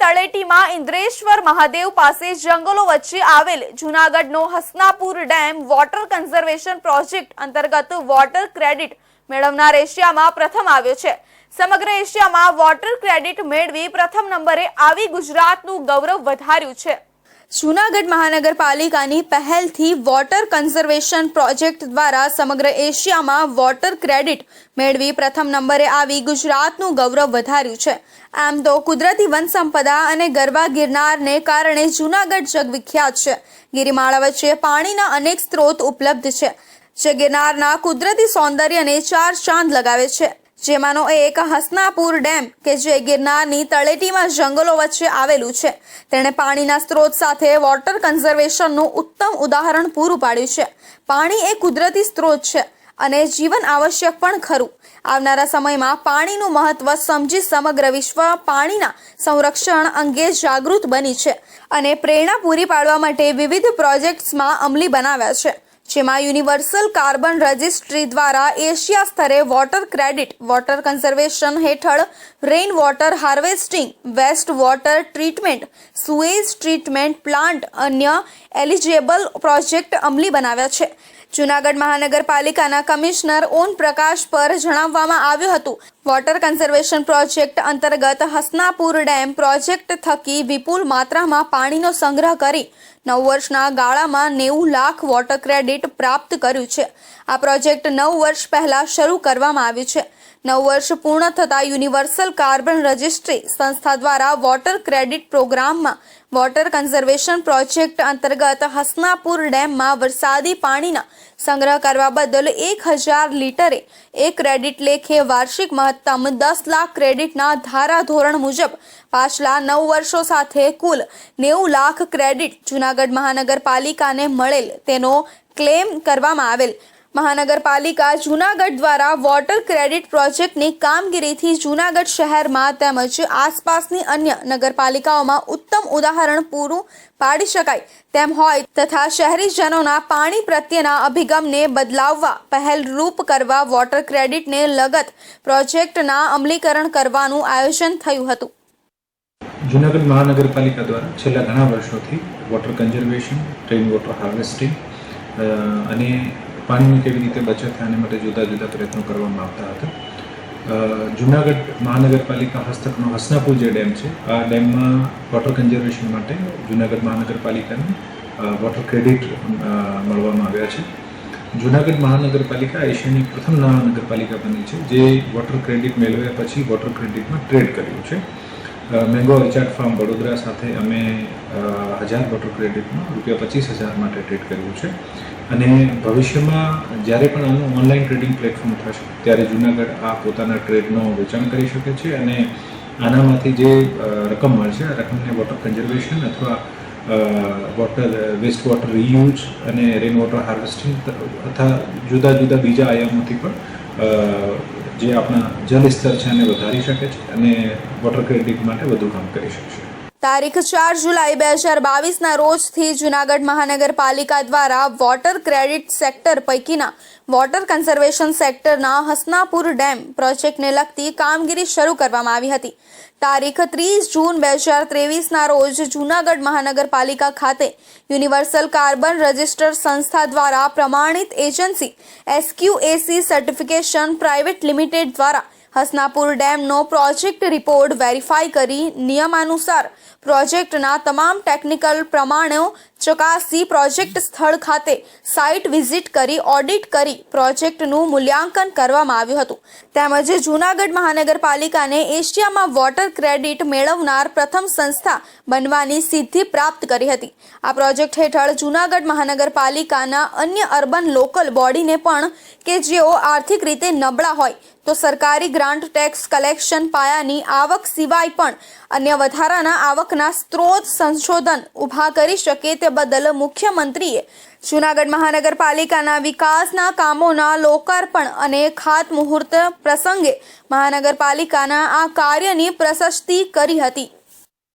તળેટીમાં ઇન્દ્રેશ્વર મહાદેવ પાસે જંગલો વચ્ચે આવેલ જૂનાગઢનો Hasnapur dam water conservation project અંતર્ગત વોટર ક્રેડિટ મેળવનાર એશિયામાં પ્રથમ આવ્યો છે. સમગ્ર એશિયામાં વોટર ક્રેડિટ મેળવી પ્રથમ નંબરે આવી ગુજરાતનું ગૌરવ વધાર્યું છે. જૂનાગઢ મહાનગરપાલિકાની પહેલથી વોટર કન્ઝર્વેશન પ્રોજેક્ટ દ્વારા સમગ્ર એશિયામાં વોટર ક્રેડિટ મેળવી પ્રથમ નંબરે આવી ગુજરાતનું ગૌરવ વધાર્યું છે. આમ તો કુદરતી વનસંપદા અને ગરબા ગિરનારને કારણે જૂનાગઢ જગવિખ્યાત છે. ગિરિમાળા વચ્ચે પાણીના અનેક સ્ત્રોત ઉપલબ્ધ છે. જે ગિરનારના કુદરતી સૌંદર્યને ચાર ચાંદ લગાવે છે. જેમાંનો એક હસનાપુર ડેમ, કે જે ગિરનારની તળેટીમાં જંગલો વચ્ચે આવેલું છે. તેણે પાણીના સ્ત્રોત સાથે વોટર કન્ઝર્વેશનનું ઉત્તમ ઉદાહરણ પૂરું પાડ્યું છે. પાણી એ કુદરતી સ્ત્રોત છે અને જીવન આવશ્યક પણ ખરું. આવનારા સમયમાં પાણીનું મહત્વ સમજી સમગ્ર વિશ્વ પાણીના સંરક્ષણ અંગે જાગૃત બની છે અને પ્રેરણા પૂરી પાડવા માટે વિવિધ પ્રોજેક્ટ્સમાં અમલી બનાવ્યા છે. જેમાં યુનિવર્સલ કાર્બન રજિસ્ટ્રી દ્વારા એશિયા સ્તરે વોટર ક્રેડિટ, વોટર કન્ઝર્વેશન હેઠળ rain water harvesting, waste water treatment sewage treatment plant અન્ય એલિજેબલ પ્રોજેક્ટ અમલી બનાવ્યા છે. જૂનાગઢ મહાનગરપાલિકાના કમિશનર ઓમ પ્રકાશ પર જણાવવામાં આવ્યું હતું વોટર કન્ઝર્વેશન પ્રોજેક્ટ અંતર્ગત હસનાપુર ડેમ પ્રોજેક્ટ થકી વિપુલ માત્રામાં પાણીનો સંગ્રહ કરી નવ વર્ષના ગાળામાં નેવું લાખ વોટર ક્રેડિટ પ્રાપ્ત કર્યું છે. આ પ્રોજેક્ટ નવ વર્ષ પહેલાં શરૂ કરવામાં આવ્યું છે. નવ વર્ષ પૂર્ણ થતાં યુનિવર્સલ કાર્બન રજિસ્ટ્રી સંસ્થા દ્વારા વોટર ક્રેડિટ પ્રોગ્રામમાં વોટર કન્ઝર્વેશન પ્રોજેક્ટ અંતર્ગત હસનાપુર ડેમમાં વરસાદી પાણીના સંગ્રહ કરવા બદલ એક હજાર લીટરે એક ક્રેડિટ લેખે વાર્ષિક મહત્તમ દસ લાખ ક્રેડિટના ધારા ધોરણ મુજબ પાછલા નવ વર્ષો સાથે કુલ નેવું લાખ ક્રેડિટ જૂનાગઢ મહાનગરપાલિકાને મળેલ તેનો ક્લેમ કરવામાં આવેલ. મહાનગરપાલિકા જૂનાગઢ દ્વારા વોટર ક્રેડિટ પ્રોજેક્ટની કામગીરીથી જૂનાગઢ શહેરમાં તેમજ આસપાસની અન્ય નગરપાલિકાઓમાં ઉત્તમ ઉદાહરણ પૂરું પાડી શકાય તેમ હોય તથા શહેરીજનોના પાણી પ્રત્યેના અભિગમને બદલાવવા પહેલરૂપ કરવા વોટર ક્રેડિટને લગત પ્રોજેક્ટના અમલીકરણ કરવાનું આયોજન થયું હતું. જૂનાગઢ મહાનગરપાલિકા દ્વારા છેલ્લા ઘણા વર્ષોથી water conservation, rain water harvesting અને પાણીની કેવી રીતે બચત થાય એના માટે જુદા જુદા પ્રયત્નો કરવામાં આવતા હતા. જુનાગઢ મહાનગરપાલિકા હસ્તકનો હસનાપુર જે ડેમ છે, આ ડેમમાં વોટર કન્ઝર્વેશન માટે જૂનાગઢ મહાનગરપાલિકાને વોટર ક્રેડિટ મળવામાં આવ્યા છે. જૂનાગઢ મહાનગરપાલિકા એશિયાની પ્રથમ મહાનગરપાલિકા બની છે, જે વોટર ક્રેડિટ મેળવ્યા પછી વોટર ક્રેડિટમાં ટ્રેડ કર્યું છે. મેંગો ઓર્ચાર્ડ ફાર્મ વડોદરા સાથે અમે હજાર વોટર ક્રેડિટમાં રૂપિયા પચીસ હજાર માટે ટ્રેડ કર્યું છે. અને ભવિષ્યમાં જ્યારે પણ આનું ઓનલાઈન ટ્રેડિંગ પ્લેટફોર્મ થશે, ત્યારે જુનાગઢ આ પોતાના ટ્રેડનો વેચાણ કરી શકે છે અને આનામાંથી જે રકમ મળશે આ રકમને વોટર કન્ઝર્વેશન અથવા વોટર, વેસ્ટ વોટર રીયુઝ અને રેન વોટર હાર્વેસ્ટિંગ તથા જુદા જુદા બીજા આયામોથી પણ જે આપણા જળ સ્તર છે એને વધારી શકે છે અને વોટર ક્રેડિટ માટે વધુ કામ કરી શકશે તારીખ ચાર જુલાઈ બે હજાર બાવીસના રોજથી જૂનાગઢ મહાનગરપાલિકા દ્વારા વોટર ક્રેડિટ સેક્ટર પૈકીના વોટર કન્ઝર્વેશન સેક્ટરના હસનાપુર ડેમ પ્રોજેક્ટને લગતી કામગીરી શરૂ કરવામાં આવી હતી. તારીખ ત્રીસ જૂન બે હજાર ત્રેવીસના રોજ જૂનાગઢ મહાનગરપાલિકા ખાતે યુનિવર્સલ કાર્બન રજિસ્ટર સંસ્થા દ્વારા પ્રમાણિત agency SQAC certification private limited દ્વારા હસનાપુર ડેમનો પ્રોજેક્ટ રિપોર્ટ વેરીફાઈ કરી નિયમાનુસાર પ્રોજેક્ટના તમામ ટેકનિકલ પ્રમાણો ચકાસી પ્રોજેક્ટ સ્થળ ખાતે સાઇટ વિઝિટ કરી, ઓડિટ કરી પ્રોજેક્ટનું મૂલ્યાંકન કરવામાં આવ્યું હતું. તેમજ જૂનાગઢ મહાનગરપાલિકાને એશિયામાં વોટર ક્રેડિટ મેળવનાર પ્રથમ સંસ્થા બનવાની સિદ્ધિ પ્રાપ્ત કરી હતી. આ પ્રોજેક્ટ હેઠળ જૂનાગઢ મહાનગરપાલિકાના અન્ય અર્બન લોકલ બોડીને પણ કે જેઓ આર્થિક રીતે નબળા હોય તો સરકારી ગ્રાન્ટ ટેક્સ કલેક્શન પાયાની આવક સિવાય પણ અન્ય વધારાના આવકના સ્ત્રોત સંશોધન ઊભા કરી શકે તે બદલ મુખ્યમંત્રીએ જૂનાગઢ મહાનગરપાલિકાના વિકાસના કામોના લોકાર્પણ અને ખાતમુહૂર્ત પ્રસંગે મહાનગરપાલિકાના આ કાર્યની પ્રશસ્તિ કરી હતી.